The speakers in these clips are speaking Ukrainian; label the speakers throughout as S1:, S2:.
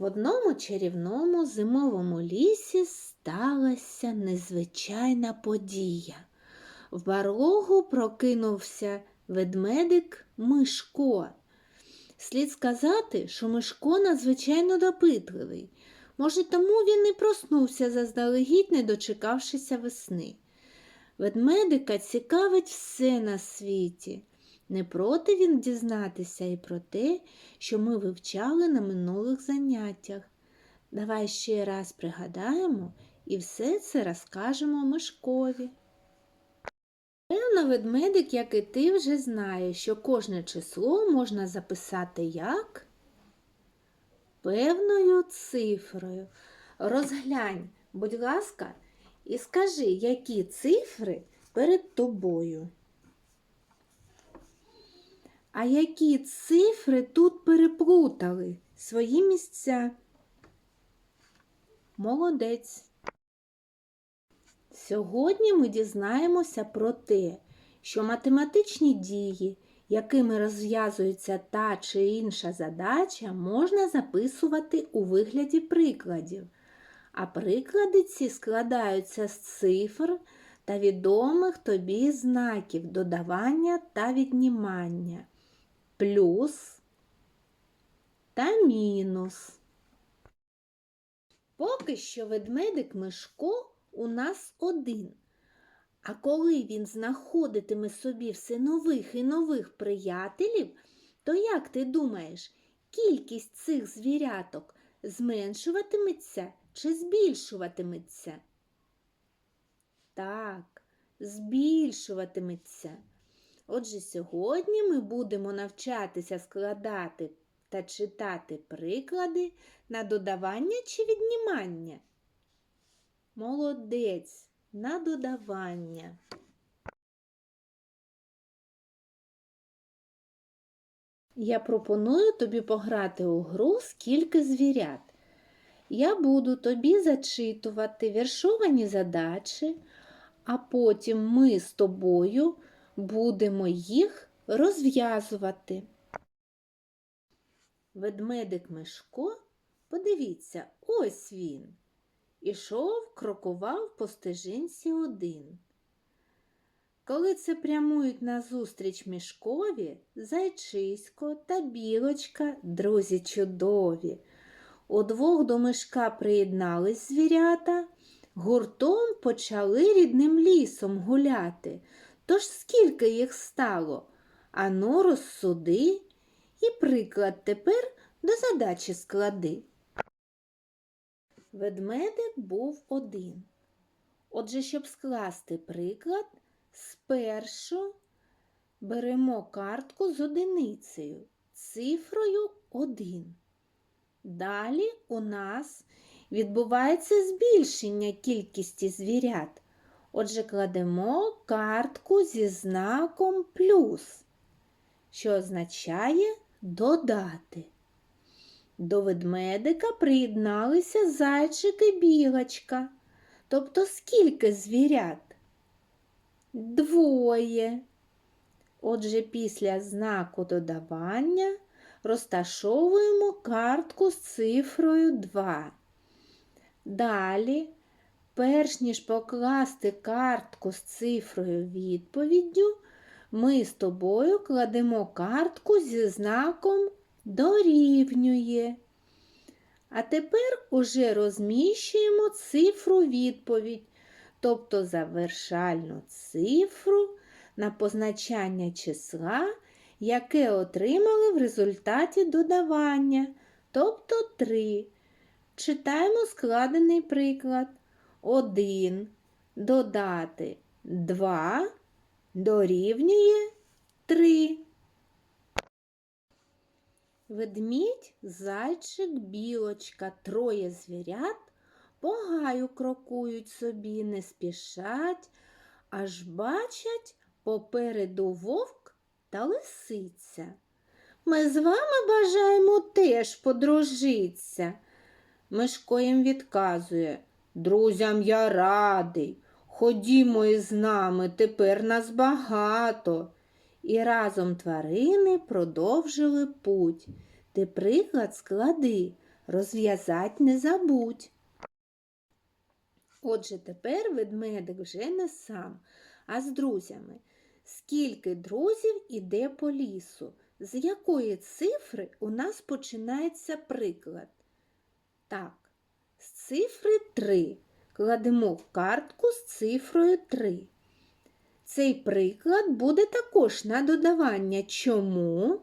S1: В одному чарівному зимовому лісі сталася незвичайна подія. В барлогу прокинувся ведмедик Мишко. Слід сказати, що Мишко надзвичайно допитливий. Може, тому він і проснувся заздалегідь, не дочекавшися весни. Ведмедика цікавить все на світі. Не проти він дізнатися і про те, що ми вивчали на минулих заняттях. Давай ще раз пригадаємо і все це розкажемо Мишкові. Певно, ведмедик, як і ти, вже знає, що кожне число можна записати як певною цифрою. Розглянь, будь ласка, і скажи, які цифри перед тобою. А які цифри тут переплутали свої місця? Молодець. Сьогодні ми дізнаємося про те, що математичні дії, якими розв'язується та чи інша задача, можна записувати у вигляді прикладів. А приклади ці складаються з цифр та відомих тобі знаків додавання та віднімання, плюс та мінус. Поки що ведмедик Мишко у нас один. А коли він знаходитиме собі все нових і нових приятелів, то як ти думаєш, кількість цих звіряток зменшуватиметься чи збільшуватиметься? Так, збільшуватиметься. Отже, сьогодні ми будемо навчатися складати та читати приклади на додавання чи віднімання. Молодець на додавання. Я пропоную тобі пограти у гру скільки звірят. Я буду тобі зачитувати віршовані задачі, а потім ми з тобою будемо їх розв'язувати. Ведмедик Мишко, подивіться, ось він. Ішов, крокував по стежинці один. Коли це прямують назустріч мішкові, зайчисько та білочка, друзі чудові. Удвох до мишка приєднались звірята, гуртом почали рідним лісом гуляти. Тож скільки їх стало? Ану, розсуди і приклад тепер до задачі склади. Ведмедик був один. Отже, щоб скласти приклад, спершу беремо картку з одиницею, цифрою 1. Далі у нас відбувається збільшення кількості звірят. Отже, кладемо картку зі знаком плюс, що означає додати. До ведмедика приєдналися зайчик і білочка. Тобто скільки звірят? Двоє. Отже, після знаку додавання розташовуємо картку з цифрою 2. Далі, перш ніж покласти картку з цифрою відповіддю, ми з тобою кладемо картку зі знаком дорівнює. А тепер уже розміщуємо цифру відповідь, тобто завершальну цифру на позначання числа, яке отримали в результаті додавання, тобто 3. Читаємо складений приклад. 1 додати 2 дорівнює 3. Ведмідь, зайчик, білочка, троє звірят по гаю крокують собі, не спішать, аж бачать попереду вовк та лисиця. Ми з вами бажаємо теж подружитися. Мишко їм відказує, друзям я радий. Ходімо із нами, тепер нас багато. І разом тварини продовжили путь. Ти приклад склади, розв'язать не забудь. Отже, тепер ведмедик вже не сам, а з друзями. Скільки друзів іде по лісу? З якої цифри у нас починається приклад? Так, цифри 3. Кладемо картку з цифрою 3. Цей приклад буде також на додавання. Чому?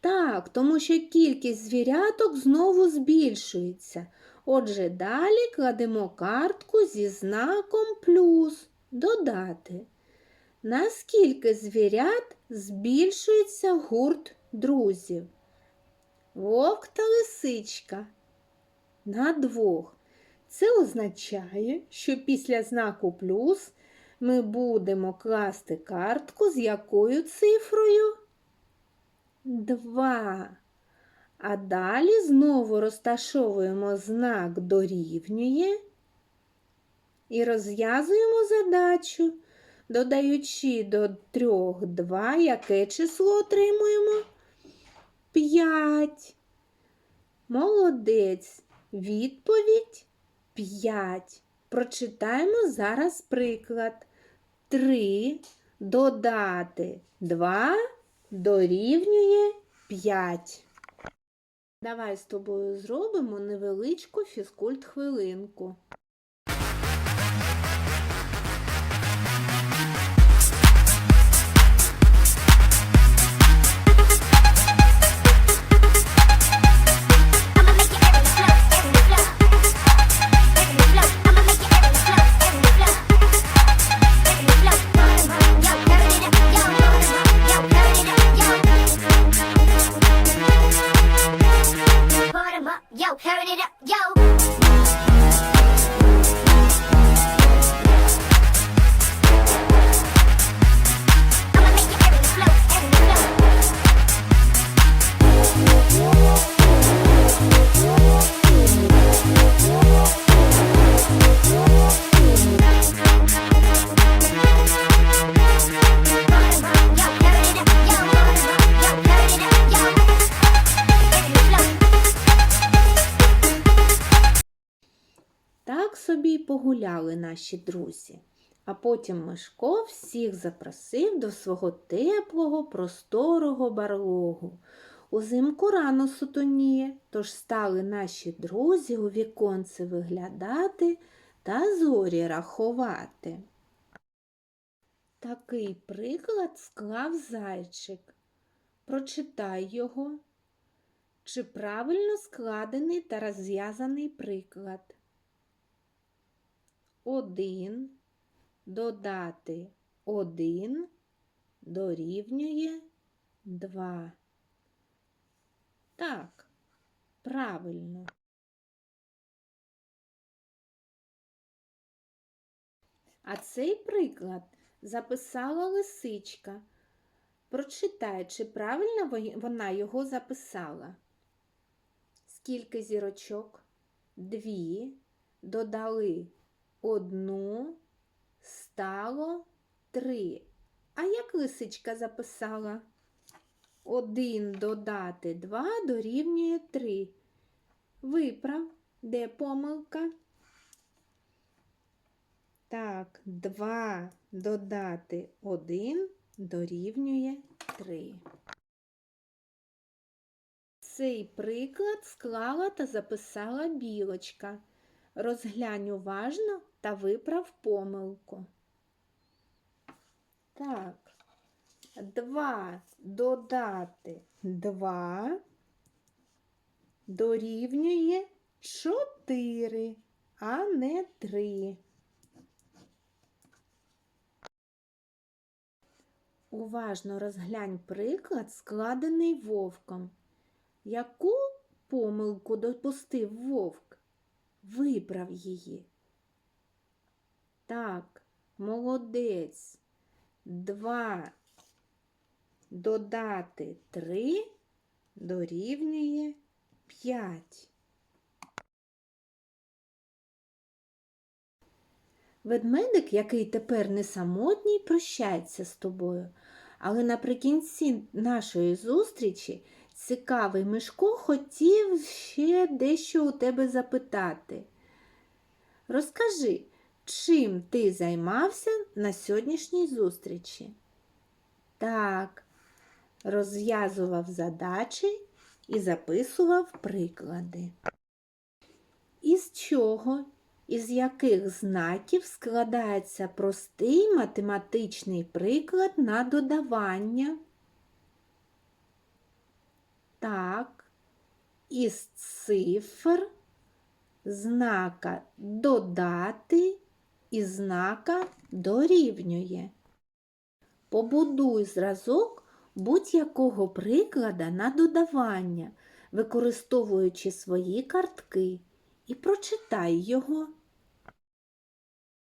S1: Так, тому що кількість звіряток знову збільшується. Отже, далі кладемо картку зі знаком плюс додати. Наскільки звірят збільшується гурт друзів? Вовк та лисичка на двох. Це означає, що після знаку плюс ми будемо класти картку з якою цифрою? Два. А далі знову розташовуємо знак дорівнює і розв'язуємо задачу, додаючи до трьох 2, яке число отримуємо? 5. Молодець. Відповідь 5. Прочитаємо зараз приклад. 3 додати 2 дорівнює 5. Давай з тобою зробимо невеличку фізкульт хвилинку. Погуляли наші друзі. А потім Мишко всіх запросив до свого теплого, просторого барлогу. Узимку рано сутоніє, тож стали наші друзі у віконце виглядати та зорі рахувати. Такий приклад склав зайчик. Прочитай його. Чи правильно складений та розв'язаний приклад? Один додати один дорівнює два. Так, правильно. А цей приклад записала лисичка. Прочитай, чи правильно вона його записала. Скільки зірочок? Дві. Додали одну, стало три. А як лисичка записала? Один додати два дорівнює три. Виправ, де помилка? Так, два додати один дорівнює три. Цей приклад склала та записала білочка. Розглянь уважно та виправ помилку. Так, два додати два дорівнює чотири, а не три. Уважно розглянь приклад, складений вовком. Яку помилку допустив вовк? Виправ її. Так, молодець. Два додати три дорівнює п'ять. Ведмедик, який тепер не самотній, прощається з тобою. Але наприкінці нашої зустрічі цікавий Мишко хотів ще дещо у тебе запитати. Розкажи, чим ти займався на сьогоднішній зустрічі? Так, розв'язував задачі і записував приклади. Із чого, із яких знаків складається простий математичний приклад на додавання? Так, із цифр, знака додати і знака дорівнює. Побудуй зразок будь-якого приклада на додавання, використовуючи свої картки, і прочитай його.